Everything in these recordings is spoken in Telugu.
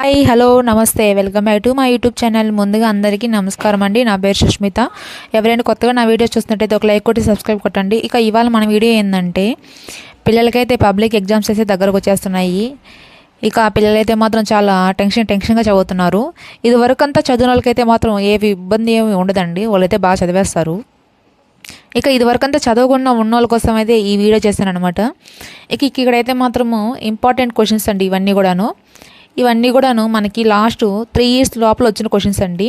హాయ్ హలో నమస్తే. వెల్కమ్ బ్యాక్ టు మా యూట్యూబ్ ఛానల్ ముందుగా అందరికీ నమస్కారం అండి. నా పేరు సుష్మిత. ఎవరైనా కొత్తగా నా వీడియో చూస్తున్నట్టయితే ఒక లైక్ కొట్టి సబ్స్క్రైబ్ కొట్టండి. ఇక ఇవాళ మన వీడియో ఏంటంటే పిల్లలకైతే పబ్లిక్ ఎగ్జామ్స్ అయితే దగ్గరకు వచ్చేస్తున్నాయి. ఇక పిల్లలైతే మాత్రం చాలా టెన్షన్ టెన్షన్గా చదువుతున్నారు. ఇది అంతా చదివిన వాళ్ళకైతే మాత్రం ఏ ఇబ్బంది ఏమి ఉండదండి. వాళ్ళైతే బాగా చదివేస్తారు. ఇక ఇదివరకంతా చదవకుండా ఉన్న వాళ్ళ కోసం అయితే ఈ వీడియో చేశాను అనమాట ఇక ఇక్కడైతే మాత్రము ఇంపార్టెంట్ క్వశ్చన్స్ అండి ఇవన్నీ కూడాను. ఇవన్నీ కూడాను మనకి లాస్ట్ త్రీ ఇయర్స్ లోపల వచ్చిన క్వశ్చన్స్ అండి.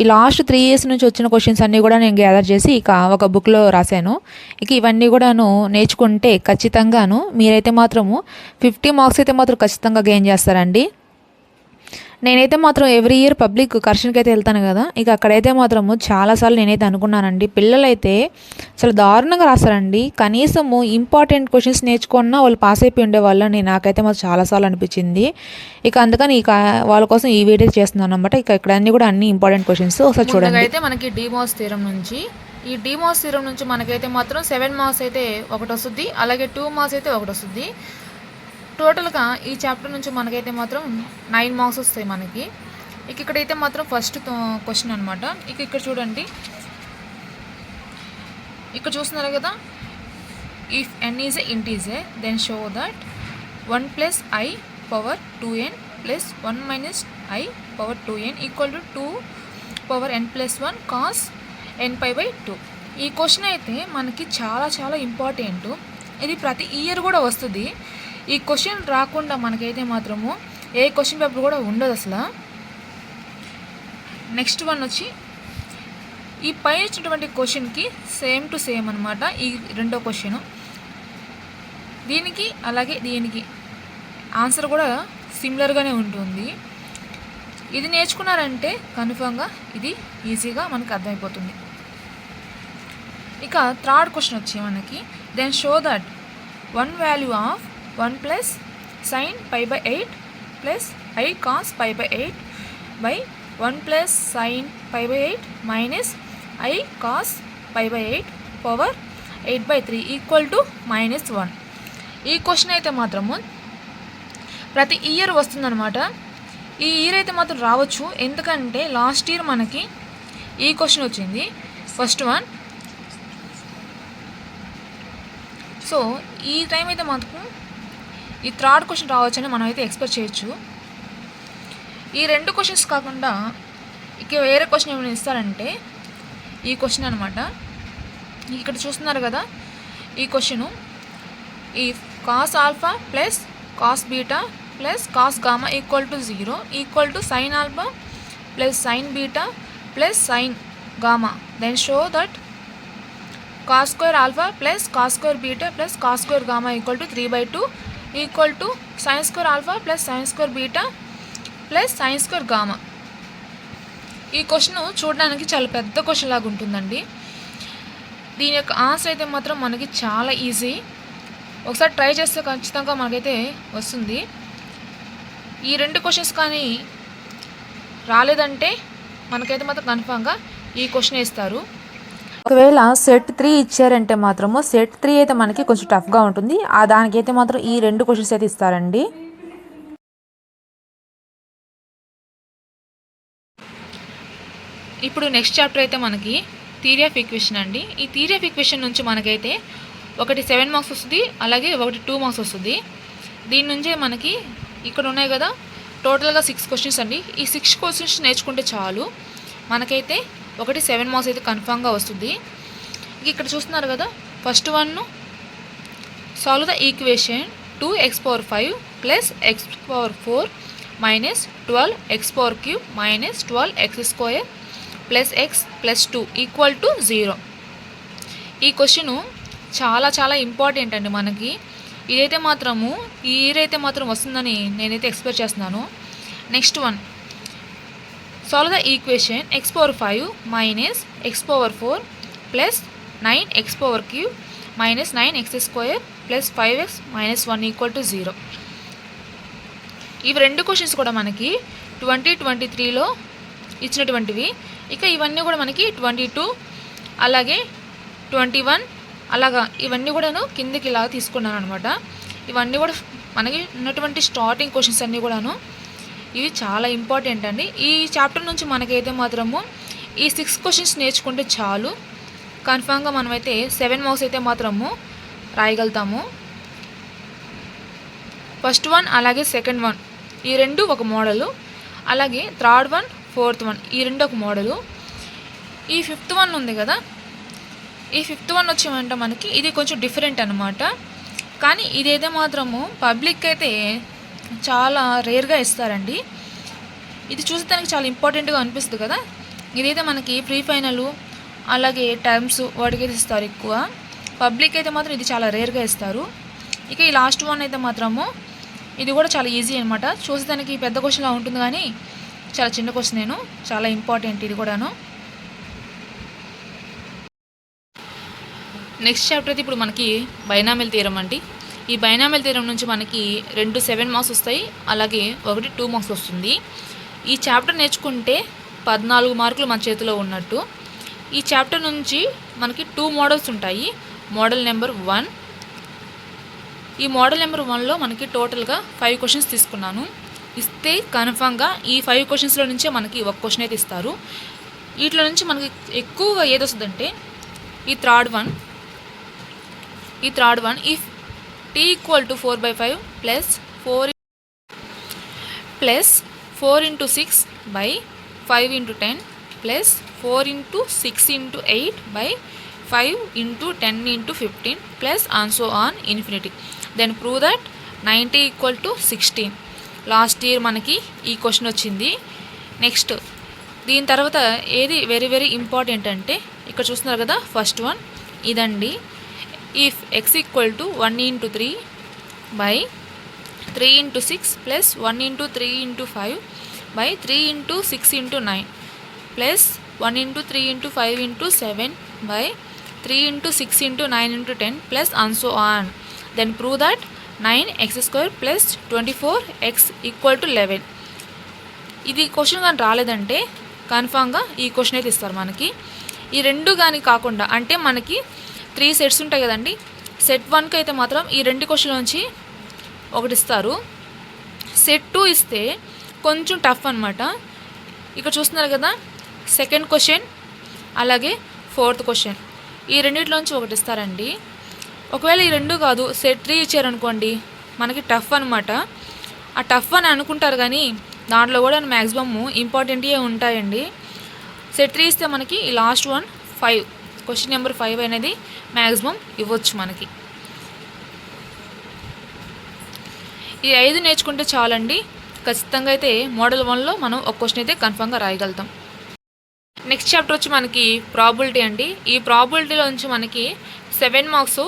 ఈ లాస్ట్ త్రీ ఇయర్స్ నుంచి వచ్చిన క్వశ్చన్స్ అన్నీ కూడా నేను గ్యాదర్ చేసి ఇక ఒక బుక్లో రాశాను. ఇక ఇవన్నీ కూడాను నేర్చుకుంటే ఖచ్చితంగాను మీరైతే మాత్రము ఫిఫ్టీ మార్క్స్ అయితే మాత్రం ఖచ్చితంగా గెయిన్ చేస్తారండి. నేనైతే మాత్రం ఎవ్రీ ఇయర్ పబ్లిక్ కర్షన్కి అయితే వెళ్తాను కదా. ఇక అక్కడైతే మాత్రము చాలాసార్లు నేనైతే అనుకున్నానండి. పిల్లలైతే చాలా దారుణంగా రాస్తారండి. కనీసము ఇంపార్టెంట్ క్వశ్చన్స్ నేర్చుకున్నా వాళ్ళు పాస్ అయిపోయి ఉండేవాళ్ళు నేను నాకైతే మాత్రం చాలాసార్లు అనిపించింది. ఇక అందుకని ఇక వాళ్ళ కోసం ఈ వీడియో చేస్తున్నాను అనమాట ఇక ఇక్కడ అన్ని కూడా అన్ని ఇంపార్టెంట్ క్వశ్చన్స్ ఒకసారి చూడండి. అయితే మనకి డిమోస్ థీరం నుంచి ఈ డిమోస్ థీరం నుంచి మనకైతే మాత్రం సెవెన్ మార్క్స్ అయితే ఒకటి వస్తుంది అలాగే టూ మార్క్స్ అయితే ఒకటి వస్తుంది. టోటల్గా ఈ చాప్టర్ నుంచి మనకైతే మాత్రం నైన్ మార్క్స్ వస్తాయి మనకి. ఇక ఇక్కడైతే మాత్రం ఫస్ట్ క్వశ్చన్ అనమాట ఇక ఇక్కడ చూడండి. ఇక్కడ చూస్తున్నారు కదా? If n is a integer then show that one plus i power two n plus one minus i power two n equal to two power n plus one cos n pi by two ఈ క్వశ్చన్ అయితే మనకి చాలా చాలా ఇంపార్టెంట్ ఇది ప్రతి ఇయర్ కూడా వస్తుంది. ఈ క్వశ్చన్ రాకుండా మనకైతే మాత్రము ఏ క్వశ్చన్ పేపర్ కూడా ఉండదు అసలు. నెక్స్ట్ వన్ వచ్చి ఈ పై ఇచ్చినటువంటి క్వశ్చన్కి సేమ్ టు సేమ్ అనమాట ఈ రెండో క్వశ్చన్. దీనికి అలాగే దీనికి ఆన్సర్ కూడా సిమిలర్గానే ఉంటుంది. ఇది నేర్చుకున్నారంటే కన్ఫామ్గా ఇది ఈజీగా మనకు అర్థమైపోతుంది. ఇక థర్డ్ క్వశ్చన్ వచ్చి మనకి then show that one value of one plus sin pi by eight plus i cos pi by eight by one plus sin pi by eight minus i cos pi by eight power eight by three equal to minus one. ఈ క్వశ్చన్ అయితే మాత్రము ప్రతి ఇయర్ వస్తుందన్నమాట. ఈ ఇయర్ అయితే మాత్రం రావచ్చు. ఎందుకంటే లాస్ట్ ఇయర్ మనకి ఈ క్వశ్చన్ వచ్చింది. First one. సో ఈ టైం అయితే మాత్రం ఈ థర్డ్ క్వశ్చన్ రావచ్చని మనం అయితే ఎక్స్పెక్ట్ చేయొచ్చు. ఈ రెండు క్వశ్చన్స్ కాకుండా ఇక వేరే క్వశ్చన్ ఏమైనా ఇస్తారంటే ఈ క్వశ్చన్ అనమాట ఇక్కడ చూస్తున్నారు కదా ఈ క్వశ్చను. ఈ cos alpha plus cos beta plus cos gamma equal to zero equal to sin alpha plus sin beta plus sin gamma. Then show that cos square alpha plus cos square beta plus cos square gamma equal to three by two equal to sin square alpha plus sin square beta plus sin square gamma ఈ క్వశ్చన్ చూడడానికి చాలా పెద్ద క్వశ్చన్ లాగా ఉంటుందండి. దీని యొక్క ఆన్సర్ అయితే మాత్రం మనకి చాలా ఈజీ ఒకసారి ట్రై చేస్తే ఖచ్చితంగా మనకైతే వస్తుంది. ఈ రెండు క్వశ్చన్స్ కానీ రాలేదంటే మనకైతే మాత్రం కన్ఫామ్గా ఈ క్వశ్చన్ ఇస్తారు. ఒకవేళ సెట్ త్రీ ఇచ్చారంటే మాత్రము సెట్ త్రీ అయితే మనకి కొంచెం టఫ్గా ఉంటుంది. ఆ దానికైతే మాత్రం ఈ రెండు క్వశ్చన్స్ అయితే ఇస్తారండి. ఇప్పుడు నెక్స్ట్ చాప్టర్ అయితే మనకి థీరీ ఆఫ్ ఈక్వేషన్ అండి. ఈ థీరీ ఆఫ్ ఈక్వేషన్ నుంచి మనకైతే ఒకటి సెవెన్ మార్క్స్ వస్తుంది అలాగే ఒకటి టూ మార్క్స్ వస్తుంది. దీని నుంచే మనకి ఇక్కడ ఉన్నాయి కదా టోటల్గా సిక్స్ క్వశ్చన్స్ అండి. ఈ సిక్స్ క్వశ్చన్స్ నేర్చుకుంటే చాలు. మనకైతే ఒకటి సెవెన్ మార్క్స్ అయితే కన్ఫామ్గా వస్తుంది. ఇక్కడ చూస్తున్నారు కదా first one solve the equation two x power five plus x power four minus twelve x power cube minus twelve x square plus x plus two equal to zero. ఈ క్వశ్చను చాలా చాలా ఇంపార్టెంట్ అండి మనకి. ఇదైతే మాత్రము ఈ ఇయర్ అయితే మాత్రం వస్తుందని నేనైతే ఎక్స్పెక్ట్ చేస్తున్నాను. Next one solve the equation x power five minus x power four plus nine x power cube minus nine x square plus five x minus one equal to zero ఇవి రెండు క్వశ్చన్స్ కూడా మనకి ట్వంటీ ట్వంటీ త్రీలో ఇచ్చినటువంటివి. ఇక ఇవన్నీ కూడా మనకి ట్వంటీ టూ అలాగే ట్వంటీ వన్ అలాగా ఇవన్నీ కూడాను కిందకి ఇలా తీసుకున్నాను అనమాట ఇవన్నీ కూడా మనకి ఉన్నటువంటి స్టార్టింగ్ క్వశ్చన్స్ అన్నీ కూడాను ఇవి చాలా ఇంపార్టెంట్ అండి. ఈ చాప్టర్ నుంచి మనకైతే మాత్రము ఈ సిక్స్ క్వశ్చన్స్ నేర్చుకుంటే చాలు. కన్ఫామ్గా మనమైతే సెవెన్ మార్క్స్ అయితే మాత్రము రాయగలుగుతాము. ఫస్ట్ వన్ అలాగే సెకండ్ వన్ ఈ రెండు ఒక మోడలు అలాగే థర్డ్ వన్ ఫోర్త్ వన్ ఈ రెండు ఒక మోడలు ఈ ఫిఫ్త్ వన్ ఉంది కదా? ఈ ఫిఫ్త్ వన్ వచ్చేమంటే మనకి ఇది కొంచెం డిఫరెంట్ అనమాట కానీ ఇదైతే మాత్రము పబ్లిక్ అయితే చాలా రేర్గా ఇస్తారండి. ఇది చూసేదానికి చాలా ఇంపార్టెంట్గా అనిపిస్తుంది కదా. ఇదైతే మనకి ప్రీ ఫైనల్ అలాగే టర్మ్స్ వాటికి అయితే ఇస్తారు ఎక్కువ. పబ్లిక్ అయితే మాత్రం ఇది చాలా రేర్గా ఇస్తారు. ఇక ఈ లాస్ట్ వన్ అయితే మాత్రము ఇది కూడా చాలా ఈజీ అనమాట చూసేదానికి పెద్ద క్వశ్చన్లా ఉంటుంది కానీ చాలా చిన్న క్వశ్చన్ నేను. చాలా ఇంపార్టెంట్ ఇది కూడాను. నెక్స్ట్ చాప్టర్ అయితే ఇప్పుడు మనకి బైనామిల్ తీరం అండి. ఈ బైనామిల్ తీరం నుంచి మనకి రెండు సెవెన్ మార్క్స్ వస్తాయి అలాగే ఒకటి టూ మార్క్స్ వస్తుంది. ఈ చాప్టర్ నేర్చుకుంటే పద్నాలుగు మార్కులు మన చేతిలో ఉన్నట్టు. ఈ చాప్టర్ నుంచి మనకి టూ మోడల్స్ ఉంటాయి. Model number one. ఈ మోడల్ నెంబర్ వన్లో మనకి టోటల్గా ఫైవ్ క్వశ్చన్స్ తీసుకున్నాను. ఇస్తే కన్ఫామ్గా ఈ ఫైవ్ క్వశ్చన్స్లో నుంచే మనకి ఒక క్వశ్చన్ అయితే ఇస్తారు. వీటిలో నుంచి మనకి ఎక్కువగా ఏదొస్తుందంటే ఈ థర్డ్ వన్. ఈ థర్డ్ వన్ ఈ t equal to four by five plus four plus four into six by five into ten plus four into six into eight by five into ten into fifteen plus and so on infinity then prove that nine t equal to sixteen last year మనకి ఈ క్వశ్చన్ వచ్చింది. నెక్స్ట్ దీని తర్వాత ఏది వెరీ వెరీ ఇంపార్టెంట్ అంటే ఇక్కడ చూస్తున్నారు కదా ఫస్ట్ వన్ ఇదండి. If x equal to one into three by three into six plus one into three into five by three into six into nine plus one into three into five into seven by three into six into nine into ten plus and so on then prove that nine x square plus twenty four x equal to eleven ఇది క్వశ్చన్ కానీ రాలేదంటే కన్ఫామ్గా ఈ క్వశ్చన్ అయితే ఇస్తారు మనకి. ఈ రెండు కానీ కాకుండా అంటే మనకి త్రీ సెట్స్ ఉంటాయి కదండి. సెట్ వన్కి అయితే మాత్రం ఈ రెండు క్వశ్చన్ నుంచి ఒకటి ఇస్తారు. సెట్ టూ ఇస్తే కొంచెం టఫ్ అనమాట ఇక్కడ చూస్తున్నారు కదా సెకండ్ క్వశ్చన్ అలాగే ఫోర్త్ క్వశ్చన్. ఈ రెండిట్లోంచి ఒకటి ఇస్తారండి. ఒకవేళ ఈ రెండు కాదు సెట్ త్రీ ఇచ్చారనుకోండి మనకి టఫ్ అనమాట ఆ టఫ్ అని అనుకుంటారు కానీ దాంట్లో కూడా మ్యాక్సిమమ్ ఇంపార్టెంట్యే ఉంటాయండి. సెట్ త్రీ ఇస్తే మనకి ఈ last one five. Question number five అనేది మ్యాక్సిమం ఇవ్వచ్చు మనకి. ఈ ఐదు నేర్చుకుంటే చాలండి. ఖచ్చితంగా అయితే మోడల్ వన్లో మనం ఒక క్వశ్చన్ అయితే కన్ఫామ్గా రాయగలుగుతాం. నెక్స్ట్ చాప్టర్ వచ్చి మనకి ప్రాబిలిటీ అండి. ఈ ప్రాబిలిటీలో నుంచి మనకి సెవెన్ మార్క్స్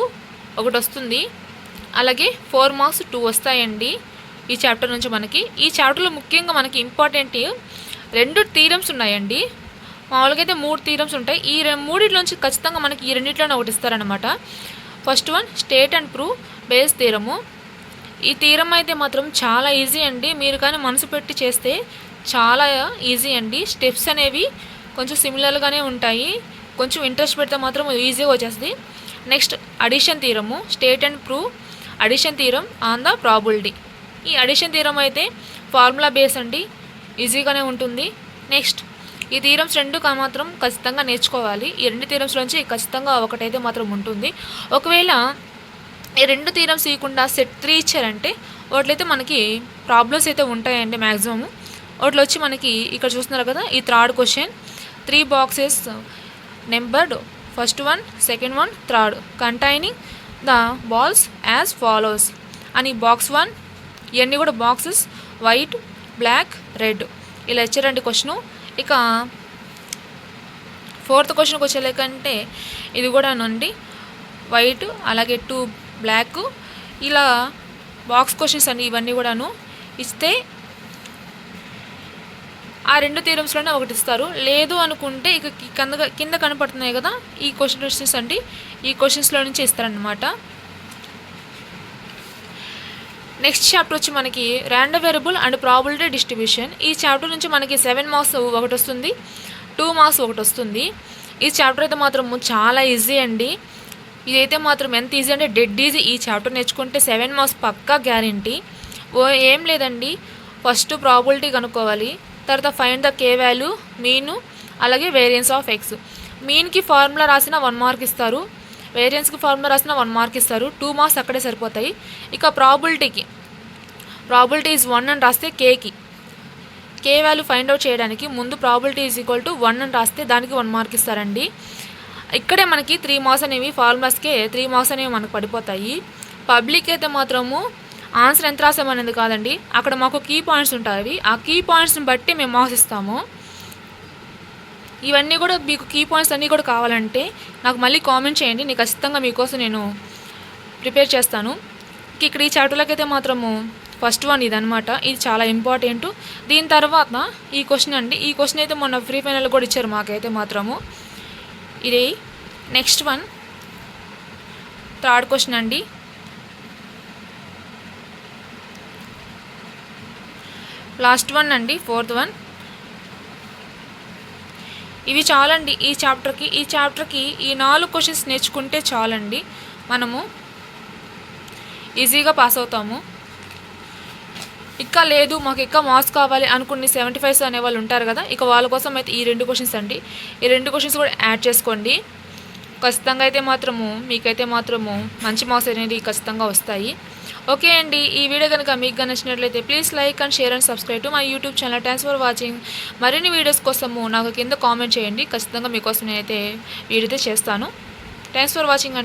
ఒకటి వస్తుంది. అలాగే ఫోర్ మార్క్స్ టూ వస్తాయండి ఈ చాప్టర్ నుంచి మనకి. ఈ చాప్టర్లో ముఖ్యంగా మనకి ఇంపార్టెంట్ రెండు థీరమ్స్ ఉన్నాయండి. మామూలుగా అయితే మూడు థీరమ్స్ ఉంటాయి. ఈ రె- మూడిట్లోంచి ఖచ్చితంగా మనకి ఈ రెండిట్లోనే ఒకటి ఇస్తారనమాట first one state and prove Bayes theorem. ఈ తీరం అయితే మాత్రం చాలా ఈజీ అండి. మీరు కానీ మనసు పెట్టి చేస్తే చాలా ఈజీ అండి. స్టెప్స్ అనేవి కొంచెం సిమిలర్గానే ఉంటాయి. కొంచెం ఇంట్రెస్ట్ పెడితే మాత్రం ఈజీగా వచ్చేస్తుంది. Next addition theorem. State and prove addition theorem on the probability ఈ అడిషన్ తీరం అయితే ఫార్ములా బేస్ అండి. ఈజీగానే ఉంటుంది. నెక్స్ట్ ఈ థీరమ్స్ రెండు కా మాత్రం ఖచ్చితంగా నేర్చుకోవాలి. ఈ రెండు థీరమ్స్ నుంచి ఖచ్చితంగా ఒకటైతే మాత్రం ఉంటుంది. ఒకవేళ ఈ రెండు థీరమ్స్ ఇవ్వకుండా సెట్ త్రీ ఇచ్చారంటే వాటిలో మనకి ప్రాబ్లమ్స్ అయితే ఉంటాయండి మ్యాక్సిమమ్ వాటిలో వచ్చి మనకి ఇక్కడ చూస్తున్నారు కదా ఈ third question. Three boxes numbered first one second one third. Containing the balls as follows. అని బాక్స్ వన్ ఇవన్నీ కూడా బాక్సెస్ వైట్ బ్లాక్ రెడ్. ఇలా ఇచ్చారండి క్వశ్చను. ఇక ఫోర్త్ క్వశ్చన్కి వచ్చేలేకంటే ఇది కూడా నండి వైట్ అలాగే టూ బ్లాక్ ఇలా బాక్స్ క్వశ్చన్స్ అండి ఇవన్నీ కూడాను. ఇస్తే ఆ రెండు థీరమ్స్లోనే ఒకటి ఇస్తారు. లేదు అనుకుంటే ఇక కింద కింద కనపడుతున్నాయి కదా ఈ క్వశ్చన్ క్వశ్చన్స్ అండి. ఈ క్వశ్చన్స్లో నుంచి ఇస్తారనమాట నెక్స్ట్ చాప్టర్ వచ్చి మనకి random variable and probability distribution ఈ చాప్టర్ నుంచి మనకి సెవెన్ మార్క్స్ ఒకటి వస్తుంది టూ మార్క్స్ ఒకటి వస్తుంది. ఈ చాప్టర్ అయితే మాత్రం చాలా ఈజీ అండి. ఇదైతే మాత్రం ఎంత ఈజీ అంటే డెడ్ ఈజీ ఈ చాప్టర్ నేర్చుకుంటే సెవెన్ మార్క్స్ పక్కా గ్యారంటీ ఓ ఏం లేదండి. ఫస్ట్ ప్రాబిలిటీ కనుక్కోవాలి. తర్వాత find the K value mean అలాగే వేరియన్స్ ఆఫ్ ఎక్స్ మీన్కి ఫార్ములా రాసిన వన్ మార్క్ ఇస్తారు. వేరియన్స్కి ఫార్ములా రాసిన వన్ మార్క్ ఇస్తారు. టూ మార్క్స్ అక్కడే సరిపోతాయి. ఇక ప్రాబిలిటీకి ప్రాబిలిటీ ఈజ్ వన్ అని రాస్తే కేకి కే. వాల్యూ ఫైండ్ అవుట్ చేయడానికి ముందు probability is equal to one అని రాస్తే దానికి వన్ మార్క్ ఇస్తారండి. ఇక్కడే మనకి త్రీ మార్క్స్ అనేవి ఫార్ములాస్కే త్రీ మార్క్స్ అనేవి మనకు పడిపోతాయి. పబ్లిక్ అయితే మాత్రము ఆన్సర్ ఎంత రాసామనేది కాదండి. అక్కడ మాకు కీ పాయింట్స్ ఉంటాయి. ఆ కీ పాయింట్స్ని బట్టి మేము మార్క్స్ ఇస్తాము. ఇవన్నీ కూడా మీకు కీ పాయింట్స్ అన్నీ కూడా కావాలంటే నాకు మళ్ళీ కామెంట్ చేయండి. నేను ఖచ్చితంగా మీకోసం నేను ప్రిపేర్ చేస్తాను. ఇక్కడ ఈ చాటులకి అయితే మాత్రము ఫస్ట్ వన్ ఇదనమాట ఇది చాలా ఇంపార్టెంట్ దీని తర్వాత ఈ క్వశ్చన్ అండి. ఈ క్వశ్చన్ అయితే మొన్న ఫ్రీ ఫైనల్ కూడా ఇచ్చారు మాకైతే మాత్రము. ఇది నెక్స్ట్ వన్ థర్డ్ క్వశ్చన్ అండి. లాస్ట్ వన్ అండి. ఫోర్త్ వన్ ఇవి చాలండి. ఈ చాప్టర్కి ఈ చాప్టర్కి ఈ నాలుగు క్వశ్చన్స్ నేర్చుకుంటే చాలండి. మనము ఈజీగా పాస్ అవుతాము. ఇంకా లేదు మాకు ఇంకా మార్క్స్ కావాలి అనుకుని సెవెంటీ ఫైవ్స్ అనే వాళ్ళు ఉంటారు కదా ఇక వాళ్ళ కోసం అయితే ఈ రెండు క్వశ్చన్స్ అండి. ఈ రెండు క్వశ్చన్స్ కూడా యాడ్ చేసుకోండి. ఖచ్చితంగా అయితే మాత్రము మీకైతే మాత్రము మంచి మార్క్స్ అనేది ఖచ్చితంగా వస్తాయి. ఓకే అండి ఈ వీడియో కనుక మీకు నచ్చినట్లయితే please like and share and subscribe to my YouTube channel. Thanks for watching మరిన్ని వీడియోస్ కోసము నాకు కింద కామెంట్ చేయండి. ఖచ్చితంగా మీకోసం నేనైతే వీడియో చేస్తాను. థ్యాంక్స్ ఫర్ వాచింగ్ అండి.